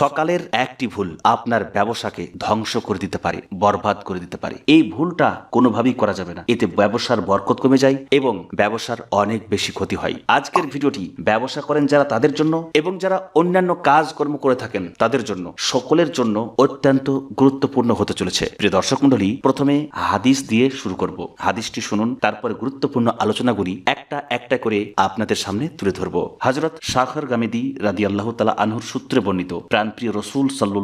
সকালের একটি ভুল আপনার ব্যবসাকে ধ্বংস করে দিতে পারে, বরবাদ করে দিতে পারে। এই ভুলটা কোনোভাবেই করা যাবে না। এতে ব্যবসার বরকত কমে যায় এবং ব্যবসার অনেক বেশি ক্ষতি হয়। আজকের ভিডিওটি ব্যবসা করেন যারা তাদের জন্য এবং যারা অন্যান্য কাজকর্ম করে থাকেন তাদের জন্য সকলের জন্য অত্যন্ত গুরুত্বপূর্ণ হতে চলেছে। প্রিয় দর্শক মন্ডলী প্রথমে হাদিস দিয়ে শুরু করব। হাদিসটি শুনুন, তারপরে গুরুত্বপূর্ণ আলোচনাগুলি একটা একটা করে আপনাদের সামনে তুলে ধরব। হজরত শাখর গামেদি রাদি আল্লাহ তালা আনহুর সূত্রে বর্ণিত, প্রাণপ্রিয় রসুল সাল্লু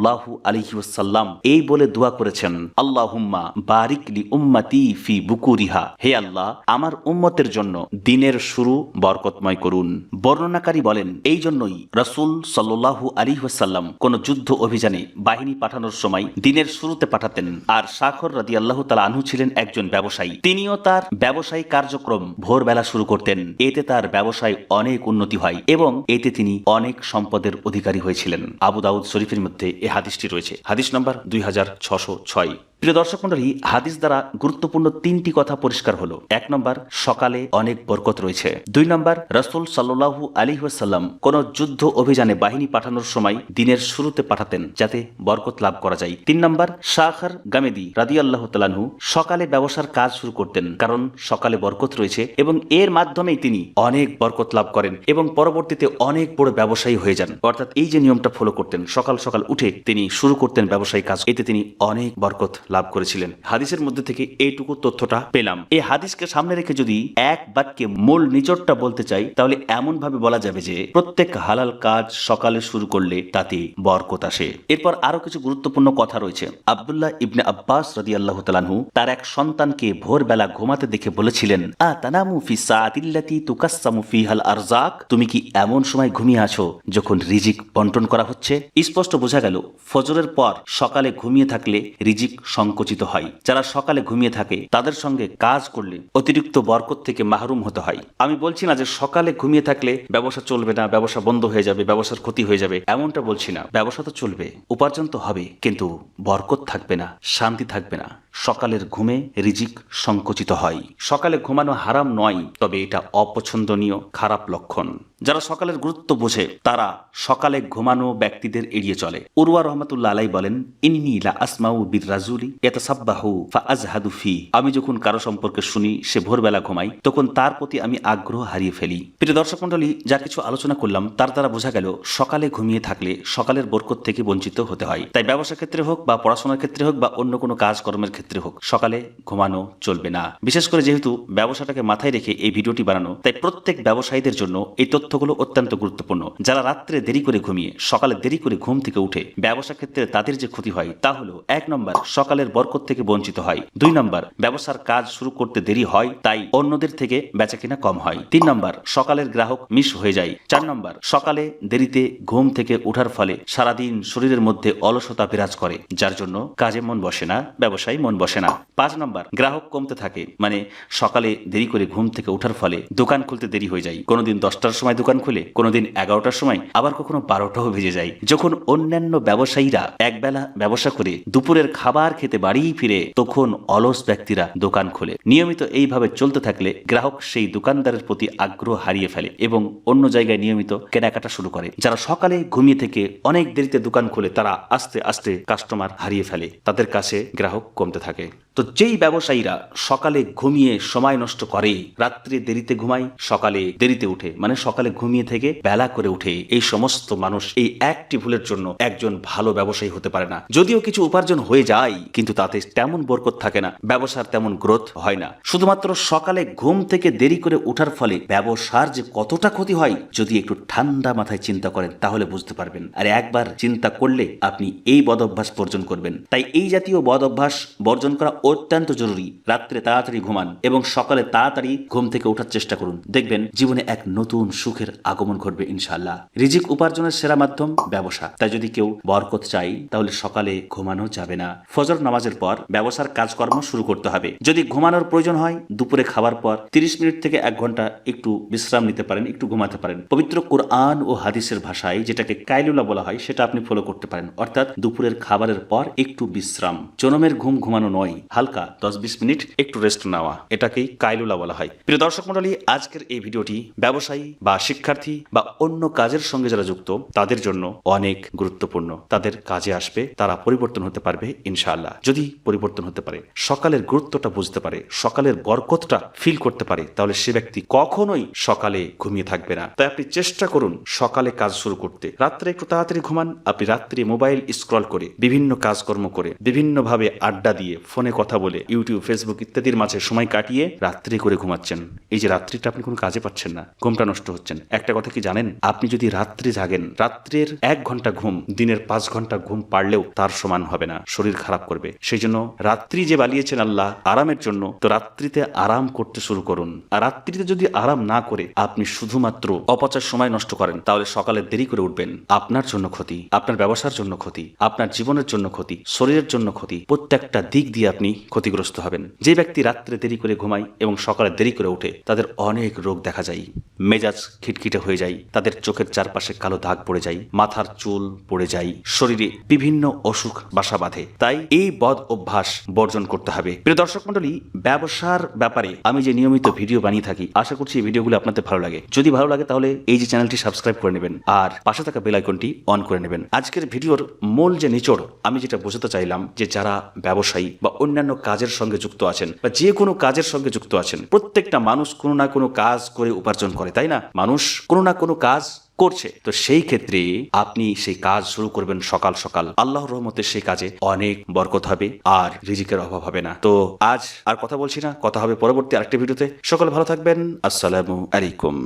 আলহি ওসাল্লাম এই বলে দোয়া করেছেন আল্লাহ হুম্মা বারিক লি উম্মাতি ফি বুকুরিহা। হে আল্লাহ, আমার উম্মতের জন্য দিনের শুরু বরকতময় করুন। বর্ণনাকারী বলেন, এই জন্যই রসুল সাল্লাহু আলী ওয়াসাল্লাম কোন যুদ্ধ অভিযানে বাহিনী পাঠানোর সময় দিনের শুরুতে পাঠাতেন। আর শাখর রাদি আল্লাহ তালা আনহু ছিলেন একজন ব্যবসায়ী। তিনিও তার ব্যবসায়ী কার্যক্রম ভোরবেলা শুরু করতেন। এতে তার ব্যবসায় অনেক উন্নতি হয় এবং এতে তিনি অনেক সম্পদের অধিকারী হয়েছিলেন। আবু দাউদ শরীফের মধ্যে এ হাদিসটি রয়েছে। হাদিস নম্বর দুই হাজার ছশো ছয়। প্রিয় দর্শক মন্ডলী হাদিস দ্বারা গুরুত্বপূর্ণ তিনটি কথা পরিষ্কার হলো। এক নম্বর, সকালে অনেক বরকত রয়েছে। দুই নম্বর, রসুল সাল্লু আলী ওয়াসাল্লাম কোন যুদ্ধ অভিযানে বাহিনী পাঠানোর সময় দিনের শুরুতে পাঠাতেন যাতে বরকত লাভ করা যায়। তিন নম্বর শাহর গামেদি রাদি আল্লাহ তালানহু সকালে ব্যবসার কাজ শুরু করতেন কারণ সকালে বরকত রয়েছে এবং এর মাধ্যমেই তিনি অনেক বরকত লাভ করেন এবং পরবর্তীতে অনেক বড় ব্যবসায়ী হয়ে যান। অর্থাৎ এই যে নিয়মটা ফলো করতেন, সকাল সকাল উঠে তিনি শুরু করতেন ব্যবসায়ী কাজ। এতে তিনি অনেক বরকত লাভ করেছিলেন। হাদিসের মধ্যে থেকে এইটুকু তথ্যটা পেলাম। এই হাদিসকে সামনে রেখে যদি এক বাক্যে মূল নিচরটা বলতে চাই, তাহলে এমন ভাবে বলা যাবে যে, প্রত্যেক হালাল কাজ সকালে শুরু করলে তাতে বরকত আসে। এরপর আরও কিছু গুরুত্বপূর্ণ কথা রয়েছে। আবদুল্লাহ ইবনে আব্বাস রাদি আল্লাহ তালানহু তার এক সন্তানকে ভোরবেলা ঘুমাতে দেখে বলেছিলেন, আ তানামু ফি সাআতিল্লাতি তুকাসসামু ফিহাল আরজাক তুমি কি এমন সময় ঘুমিয়ে আছো যখন রিজিক বন্টন করা হচ্ছে? স্পষ্ট বোঝা গেল, ফজরের পর সকালে ঘুমিয়ে থাকলে রিজিক সংকুচিত হয়। যারা সকালে ঘুমিয়ে থাকে, তাদের সঙ্গে কাজ করলে অতিরিক্ত বরকত থেকে মাহরুম হতে হয়। আমি বলছি না যে সকালে ঘুমিয়ে থাকলে ব্যবসা চলবে না, ব্যবসা বন্ধ হয়ে যাবে, ব্যবসার ক্ষতি হয়ে যাবে, এমনটা বলছি না। ব্যবসা তো চলবে, উপার্জন তো হবে, কিন্তু বরকত থাকবে না, শান্তি থাকবে না। সকালের ঘুমে রিজিক সংকুচিত হয়। সকালে ঘুমানো হারাম নয়, তবে এটা অপছন্দনীয়, খারাপ লক্ষণ। যারা সকালের গুরুত্ব বোঝে, তারা সকালে ঘুমানো ব্যক্তিদের এড়িয়ে চলে। উরওয়া রহমতুল্লাহ আলাই বলেন, ইন্নি লা আসমাউ বির রাজুলি ইয়াতাসাব্বাহু ফা আজহাদু ফি। আমি যখন কারও সম্পর্কে শুনি, সে ভোরবেলা ঘুমাই, তখন তার প্রতি আমি আগ্রহ হারিয়ে ফেলি। প্রিয় দর্শক মন্ডলী যা কিছু আলোচনা করলাম, তার দ্বারা বোঝা গেল, সকালে ঘুমিয়ে থাকলে সকালের বরকত থেকে বঞ্চিত হতে হয়। তাই ব্যবসা ক্ষেত্রে হোক বা পড়াশোনার ক্ষেত্রে হোক বা অন্য কোনো কাজকর্মের ক্ষেত্রে হোক, সকালে ঘুমানো চলবে না। বিশেষ করে যেহেতু ব্যবসাটাকে মাথায় রেখে এই ভিডিওটি বানানো, তাই প্রত্যেক ব্যবসায়ীদের জন্য এই তথ্যগুলো অত্যন্ত গুরুত্বপূর্ণ। যারা রাত্রে দেরি করে ঘুমিয়ে, সকালে দেরি করে ঘুম থেকে উঠে ব্যবসা ক্ষেত্রে তাদের যে ক্ষতি হয় তা হলো, এক নম্বর, সকালের বরকত থেকে বঞ্চিত হয়। দুই নম্বর, ব্যবসার কাজ শুরু করতে দেরি হয়, তাই অন্যদের থেকে বেচা কিনা কম হয়। তিন নম্বর, সকালের গ্রাহক মিস হয়ে যায়। চার নম্বর, সকালে দেরিতে ঘুম থেকে ওঠার ফলে সারাদিন শরীরের মধ্যে অলসতা বিরাজ করে, যার জন্য কাজে মন বসে না, ব্যবসায় মন বসে না। পাঁচ নম্বর, গ্রাহক কমতে থাকে মানে সকালে দেরি করে ঘুম থেকে ওঠার ফলে দোকান খুলতে দেরি হয়ে যায়। কোনোদিন দশটার সময় দোকান খুলে কোনোদিন এগারোটার সময় আবার কখনো বারোটাও ভেজে যায়। যখন অন্যান্য ব্যবসায়ীরা একবেলা ব্যবসা করে দুপুরের খাবার খেতে বাড়ি ফিরে, তখন অলস ব্যক্তিরা দোকান খোলে। নিয়মিত এইভাবে চলতে থাকলে গ্রাহক সেই দোকানদারের প্রতি আগ্রহ হারিয়ে ফেলে এবং অন্য জায়গায় নিয়মিত কেনাকাটা শুরু করে। যারা সকালে ঘুমিয়ে থেকে অনেক দেরিতে দোকান খোলে, তারা আস্তে আস্তে কাস্টমার হারিয়ে ফেলে। তাদের কাছে গ্রাহক কমতে থাকে। তো যেই ব্যবসায়ীরা সকালে ঘুমিয়ে সময় নষ্ট করে, রাত্রে দেরিতে ঘুমায়, সকালে দেরিতে উঠে মানে সকালে ঘুমিয়ে থেকে বেলা করে উঠে, এই সমস্ত মানুষ এই একটি ভুলের জন্য একজন ভালো ব্যবসায়ী হতে পারে না। যদিও কিছু উপার্জন হয়ে যায়, কিন্তু তাতে তেমন বরকত থাকে না, ব্যবসার তেমন গ্রোথ হয় না। শুধুমাত্র সকালে ঘুম থেকে দেরি করে ওঠার ফলে ব্যবসার যে কতটা ক্ষতি হয়, যদি একটু ঠান্ডা মাথায় চিন্তা করেন, তাহলে বুঝতে পারবেন। আর একবার চিন্তা করলে আপনি এই বদ অভ্যাস বর্জন করবেন। তাই এই জাতীয় বদ অভ্যাস বর্জন করা অত্যন্ত জরুরি রাত্রে তাড়াতাড়ি ঘুমান এবং সকালে তাড়াতাড়ি ঘুম থেকে ওঠার চেষ্টা করুন। দেখবেন জীবনে এক নতুন সুখের আগমন ঘটবে ইনশাল্লাহ রিজিক উপার্জনের সেরা মাধ্যম ব্যবসা। তাই যদি কেউ বরকত চাই, তাহলে সকালে ঘুমানো যাবে না। ফজর নামাজের পর ব্যবসার কাজকর্ম শুরু করতে হবে। যদি ঘুমানোর প্রয়োজন হয়, দুপুরে খাবার পর তিরিশ মিনিট থেকে এক ঘণ্টা একটু বিশ্রাম নিতে পারেন, একটু ঘুমাতে পারেন। পবিত্র কোরআন ও হাদিসের ভাষায় যেটাকে কাইলুলা বলা হয়, সেটা আপনি ফলো করতে পারেন। অর্থাৎ দুপুরের খাবারের পর একটু বিশ্রাম। জনমের ঘুম ঘুমানো নয় হালকা দশ বিশ মিনিট একটু রেস্ট নেওয়া। এটাকেই কাইলুলা বলা হয়। প্রিয় দর্শক মন্ডলী আজকের এই ভিডিওটি ব্যবসায়ী বা শিক্ষার্থী বা অন্য কাজের সঙ্গে যারা যুক্ত, তাদের জন্য অনেক গুরুত্বপূর্ণ। তাদের কাজে আসবে, তারা পরিবর্তন হতে পারবে, ইনশাআল্লাহ। যদি পরিবর্তন হতে পারে, সকালের গুরুত্বটা বুঝতে পারে, সকালের বরকতটা ফিল করতে পারে, তাহলে সে ব্যক্তি কখনোই সকালে ঘুমিয়ে থাকবে না। তাই আপনি চেষ্টা করুন সকালে কাজ শুরু করতে। রাত্রে একটু তাড়াতাড়ি ঘুমান, আপনি রাত্রে মোবাইল স্ক্রল করে, বিভিন্ন কাজকর্ম করে, বিভিন্নভাবে আড্ডা দিয়ে ফোনে কথা বলে, ইউটিউব ফেসবুক ইত্যাদির মাঝে সময় কাটিয়ে রাত্রি করে ঘুমাচ্ছেন। এই যে রাত্রিটা আপনি কোনো কাজে পাচ্ছেন না, ঘুমটা নষ্ট হচ্ছেন। একটা কথা কি জানেন? আপনি যদি রাত্রে জাগেন, রাত্রের এক ঘণ্টা ঘুম, দিনের পাঁচ ঘণ্টা ঘুম পারলেও তার সমান হবে না, শরীর খারাপ করবে। সেই জন্য রাত্রি যে বালিয়েছেন আল্লাহ আরামের জন্য, তো রাত্রিতে আরাম করতে শুরু করুন। আর রাত্রিতে যদি আরাম না করে আপনি শুধুমাত্র অপচার সময় নষ্ট করেন, তাহলে সকালে দেরি করে উঠবেন। আপনার জন্য ক্ষতি, আপনার ব্যবসার জন্য ক্ষতি, আপনার জীবনের জন্য ক্ষতি, শরীরের জন্য ক্ষতি, প্রত্যেকটা দিক দিয়ে আপনি ক্ষতিগ্রস্ত হবেন। যে ব্যক্তি রাত্রে দেরি করে ঘুমায় এবং সকালে দেরি করে ওঠে, তাদের অনেক রোগ দেখা যায়। মেজাজ খিটখিটে হয়ে যায়, তাদের চোখের চারপাশে কালো দাগ পড়ে যায়, মাথার চুল পড়ে যায়, শরীরে বিভিন্ন অসুখ, বাসা বাঁধে। তাই এই বদ অভ্যাস বর্জন করতে হবে। প্রিয় দর্শক মন্ডলী ব্যবসার ব্যাপারে আমি যে নিয়মিত ভিডিও বানিয়ে থাকি, আশা করছি এই ভিডিওগুলো আপনাদের ভালো লাগে। যদি ভালো লাগে, তাহলে এই যে চ্যানেলটি সাবস্ক্রাইব করে নেবেন আর পাশে থাকা বেল আইকনটি অন করে নেবেন। আজকের ভিডিওর মূল যে নিচড়, আমি যেটা বোঝাতে চাইলাম যে যারা ব্যবসায়ী বা অন্যান্য কাজের সঙ্গে যুক্ত আছেন বা যে কোনো কাজের সঙ্গে যুক্ত আছেন। প্রত্যেকটা মানুষ কোনো না কোনো কাজ করে উপার্জন করে, তাই না? মানুষ কোনো না কোনো কাজ করছে। তো সেই ক্ষেত্রে আপনি সেই কাজ শুরু করবেন সকাল সকাল। আল্লাহর রহমতে সেই কাজে অনেক বরকত হবে আর রিজিকের অভাব হবে না। তো আজ আর কথা বলছি না, কথা হবে পরবর্তী আরেকটি ভিডিওতে। সকলে ভালো থাকবেন। আসসালামু আলাইকুম।